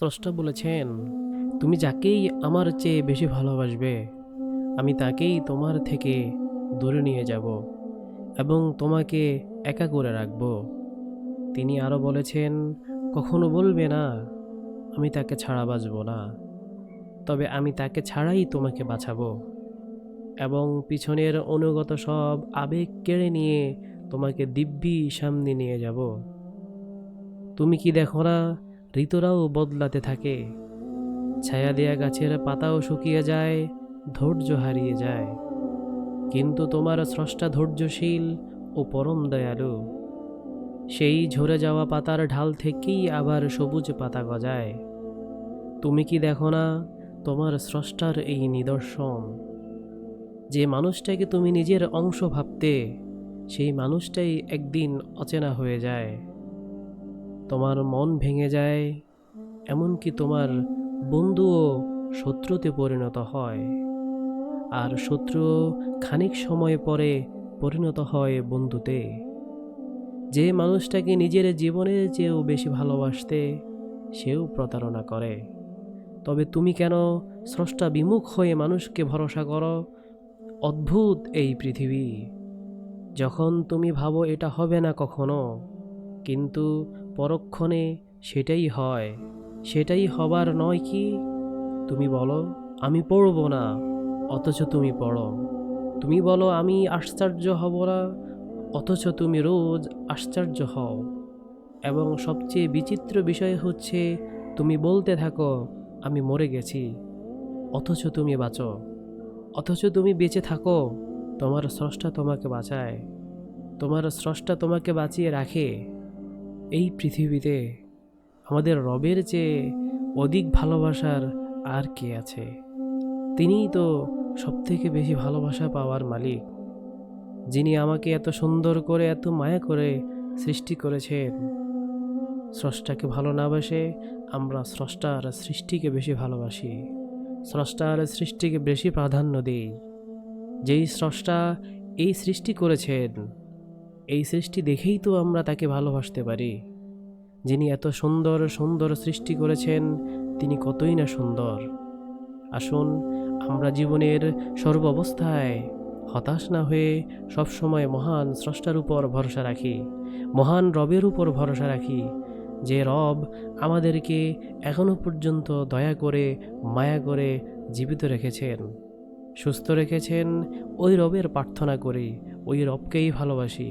স্রষ্টা বলেছেন, তুমি যাকেই আমার চেয়ে বেশি ভালোবাসবে, আমি তাকেই তোমার থেকে দূরে নিয়ে যাব এবং তোমাকে একা করে রাখব। তিনি আরও বলেছেন, কখনো বলবে না, আমি তাকে ছাড়া বাঁচব না, তবে আমি তাকে ছাড়াই তোমাকে বাঁচাবো এবং পিছনের অনুগত সব আবেগ কেড়ে নিয়ে তোমাকে দিব্যি সামনে নিয়ে যাব। তুমি কি দেখো না ঋতুরাও বদলাতে থাকে। ছায়া দেয়া গাছের পাতাও শুকিয়ে যায়, ধৈর্য হারিয়ে যায়। কিন্তু তোমার স্রষ্টা ধৈর্যশীল ও পরম দয়ালু। সেই ঝরে যাওয়া পাতার ঢাল থেকেই আবার সবুজ পাতা গজায়। তুমি কি দেখো না তোমার স্রষ্টার এই নিদর্শন? যে মানুষটাকে তুমি নিজের অংশ ভাবতে, সেই মানুষটাই একদিন অচেনা হয়ে যায়। তোমার মন ভেঙে যায়, এমনকি তোমার বন্ধুও শত্রুতে পরিণত হয়। আর শত্রু খানিক সময় পরে পরিণত হয় বন্ধুতে। যে মানুষটাকে নিজের জীবনের চেয়েও বেশি ভালোবাসতে, সেও প্রতারণা করে। তবে তুমি কেন স্রষ্টা বিমুখ হয়ে মানুষকে ভরসা করো? অদ্ভুত এই পৃথিবী। যখন তুমি ভাবো এটা হবে না কখনো কিন্তু পরক্ষণে সেটাই হয়। সেটাই হবার নয় কি? তুমি বলো, আমি পড়ব না, অথচ তুমি পড়ো। তুমি বলো, আমি আশ্চর্য হব না, অথচ তুমি রোজ আশ্চর্য হও। এবং সবচেয়ে বিচিত্র বিষয় হচ্ছে, তুমি বলতে থাকো, আমি মরে গেছি, অথচ তুমি বাঁচো। অথচ তুমি বেঁচে থাকো, তোমার স্রষ্টা তোমাকে বাঁচায়। তোমার স্রষ্টা তোমাকে বাঁচিয়ে রাখে। এই পৃথিবীতে আমাদের রবের চেয়ে অধিক ভালোবাসার আর কে আছে? তিনিই তো সবথেকে বেশি ভালোবাসা পাওয়ার মালিক, যিনি আমাকে এত সুন্দর করে, এত মায়া করে সৃষ্টি করেছেন। স্রষ্টাকে ভালো না বাসে আমরা স্রষ্টার সৃষ্টিকে বেশি ভালোবাসি, স্রষ্টার সৃষ্টিকে বেশি প্রাধান্য দিই। যেই স্রষ্টা এই সৃষ্টি করেছেন এই সৃষ্টি দেখেই তো আমরা তাকে ভালোবাসতে পারি। যিনি এত সুন্দর সুন্দর সৃষ্টি করেছেন, তিনি কতই না সুন্দর। আসুন, আমরা জীবনের সর্ব অবস্থায় হতাশ না হয়ে সবসময় মহান স্রষ্টার উপর ভরসা রাখি, মহান রবের উপর ভরসা রাখি, যে রব আমাদেরকে এখনও পর্যন্ত দয়া করে, মায়া করে জীবিত রেখেছেন, সুস্থ রেখেছেন, ওই রবের প্রার্থনা করি, ওই রবকেই ভালোবাসি।